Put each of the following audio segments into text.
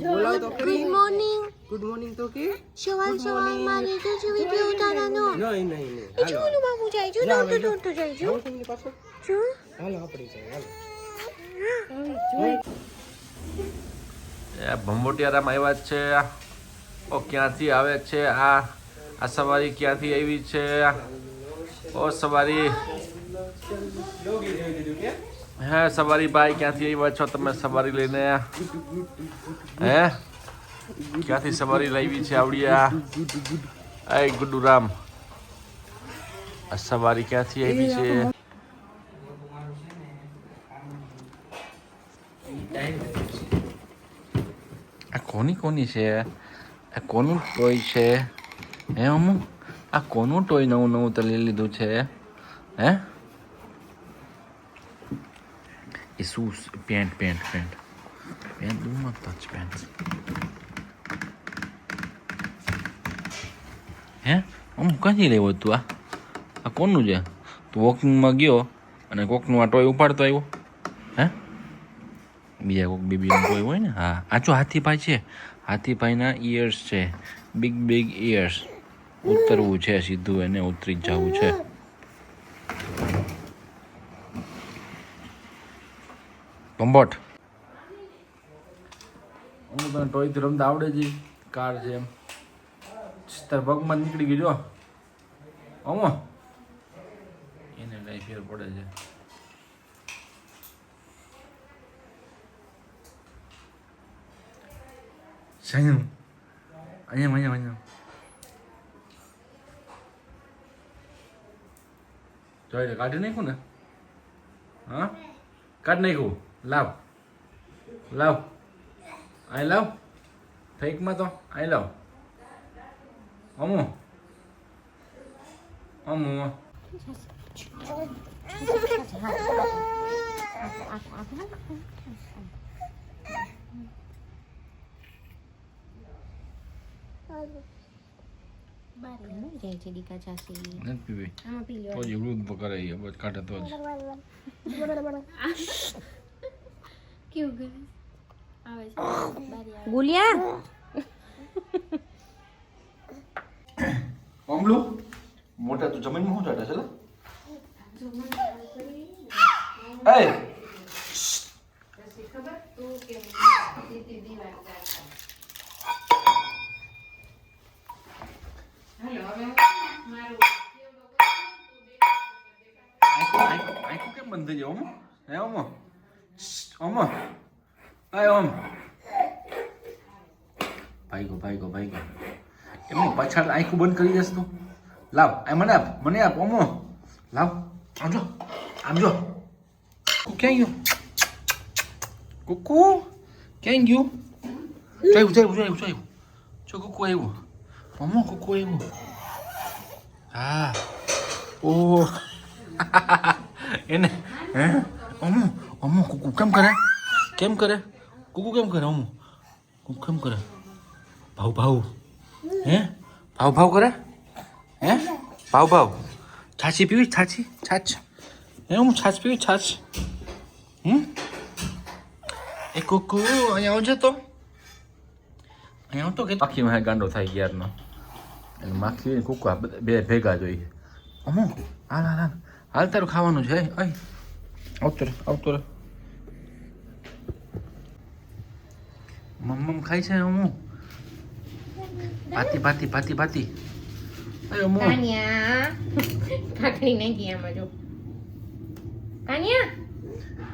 તો good morning. Good morning તો કે? સવાર સવારમાં લીધો છે વીડિયો ઉતારવાનો. નહીં નહીં નહીં એ જો ઓલું બાબુ જાય જા, દોડતો જો. દોડતો જાય જાઓ તમને પાછો જો. હાલો આપણે જાય હાલો. એ ભંભોટિયારામ આવ્યા જ છે. ઓ ક્યાંથી આવે છે આ? આ સવારી ક્યાંથી આવી છે? ઓ સવારી. હે, સવારી ભાઈ ક્યાંથી આવ્યા છો તમે સવારી લઈને? હે? ક્યાંથી સવારી લાવી છે આવડિયા? એ ગુડુરામ. આ સવારી ક્યાંથી આવી છે? આ કોની કોની છે? આ કોનું ટોય છે? હે, અમુ? આ કોનું ટોય નવું નવું તો લઈ લીધું છે? હે? એ શું pant pant pant pant not touch pants હે અમુ ક્યાંથી લેવો તું આ આ કોનું છે તું વોકિંગમાં ગયો અને કોકનું આ ટોય ઉપાડતો આવ્યો હે બીજા કોક બેબીનું ટોય હોય ને હા આ જો હાથીભાઈ છે હાથીભાઈના ઇયર્સ છે બિગ બિગ ઇયર્સ ઉતરવું છે સીધું એને ઉતરી જવું છે ભંભોટ હું તને ટોયથી રમતા આવડે છે, કાર છે એમ. તાર પગમાં નીકળી ગયો જો. અમો એને કઈ ફેર પડે છે. સાયનું અહીંયા અહીંયા અહીંયા જોઈ કાઢી નાખ્યું ને? હા? કાઢી નાખ્યું? લાવ. લાવ. આઈ લાવ. ફેકમાં તો આઈ લાવ. અમુ. અમુ. જાય છે દીકા ચાસી નથી પીવી. આમાં પી લો તો બસ જ. કેવું કરે આવે છે બારી આવે ગુલિયા ઓમલું મોટા તું જમીનમાં શું ચાટે છે લે એ આંખો- આંખો- આંખો કેમ બંધ થઈ જાય ઓમો હે ઓમો ઓમો આય ઓમ ભાઈગો ભાઈગો ભાઈગો એમની પાછળ આંખું બંધ કરી દેસ તું. લાવ, આ મને આપ મને આપ, ઓમો. લાવ, આમ જો આમ જો. ક્યાં ગયું? કુકુ, ક્યાં ગયું? જોયું જોયું જોયું જોયું જો કુકુ આવ્યું. ઓમો, કુકુ આવ્યું. હા. ઓ એને, હે? ઓમો. ઓમો કુકુ કેમ કરે? કેમ કરે? કુકુ કેમ કરે અમુ? કુકુ કેમ કરે? ભાવ ભાવ. હે? ભાવ ભાવ કરે? હે? ભાવ ભાવ. છાછી પીવી? છાછી? છાછ. હે હું છાછ પીવી? છાછ. હમ એ કુકુ અહીંયા આવજે તો. અહીંયા આવતો કે આખી માં ગાંડો થાય યારનો. અને માખી કુકુ આ બધા બે ભેગા જોઈએ અમુ હાલ હાલ હાલ. હાલ તારું ખાવાનું છે અહીં આવતો રે આવતો રે. મમ્મમ ખાય છે હું પાતી પાતી પાતી પાતી અરે મો કાનિયા. કાકડી નાખી ગયા જો. કાનિયા.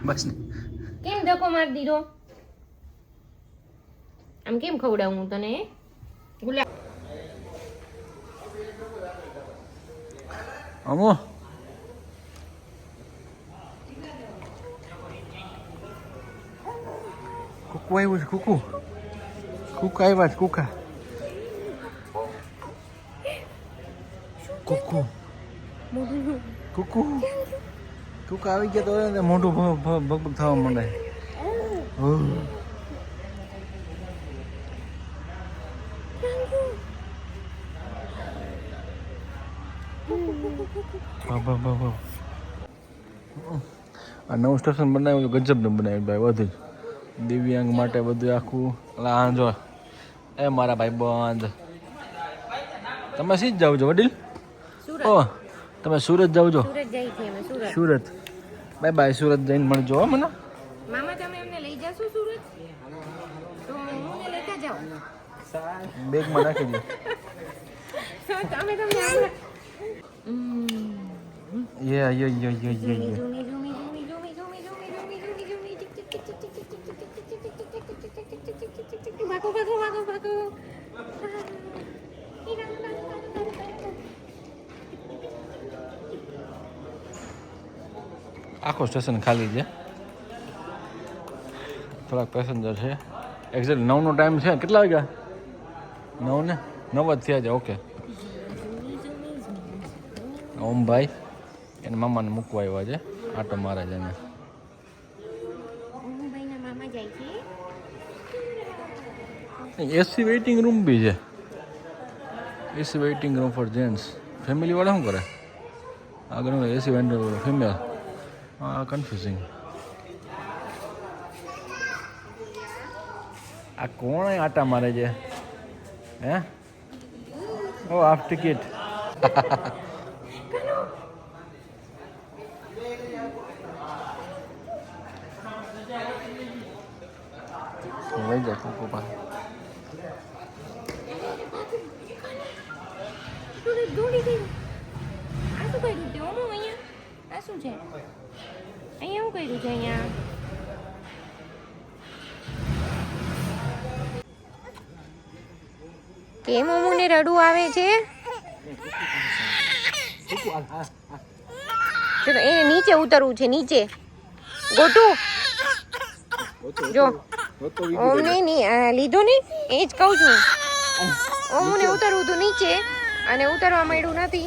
બસ ને. કેમ ધક્કો મારી દીધો? આમ કેમ ખવડાવું હું તને? ગુલાબ અમો. કુકુ આવ્યું છે કુકુ. કુકા આવ્યા છે, કુકા. કુકુ. કુકુ. કુકા આવી ગયા તો એને મોઢું ભગભગ થવા માંડે. આ નવું સ્ટેશન બનાવ્યું, ગજબનું બનાવ્યું, ભાઈ વધુ દિવ્યાંગ માટે બધું આખું. એટલે જો. એ મારા ભાઈ બંધ. તમે સી જાવ છો વડીલ? ઓ તમે સુરત જાવ છો? સુરત બાય બાય સુરત જઈને પણ જોવો મને. બેગમાં નાખી દો. યે યે યે યે યે ભાગો ભાગો ભાગો ભાગો આખો સ્ટેશન ખાલી છે. થોડાક પેસેન્જર છે. એક્ઝેક્ટ નવનો ટાઈમ છે. કેટલા વાગ્યા? નવ ને નવ જ થયા છે. ઓકે ઓમભાઈ, એને મામાને મૂકવા આવ્યા છે. આટો મારે છે એને. એસી વેઇટિંગ રૂમ બી છે. AC waiting room for gents ફેમિલીવાળા શું કરે? આગળ એસી વેન્ડર ફિમેલ હા કન્ફ્યુઝિંગ આ કોણ આટા મારે છે? હે? ઓ હાફ ટિકિટ લઈ જાય કોકો પાસે દોડી ગયું આ શું કર્યું તે ઓમો અહીંયા? આ શું છે? અહીંયા શું કર્યું છે અહીંયા? કેમ અમુને રડવું આવે છે? એને નીચે ઉતરવું છે, નીચે. ગોટું. જો. ઓમને ને લીધું ને? એ જ કહું છું. ઓમને ઉતરવું હતું નીચે. અને ઉતરવા માંડ્યું નથી.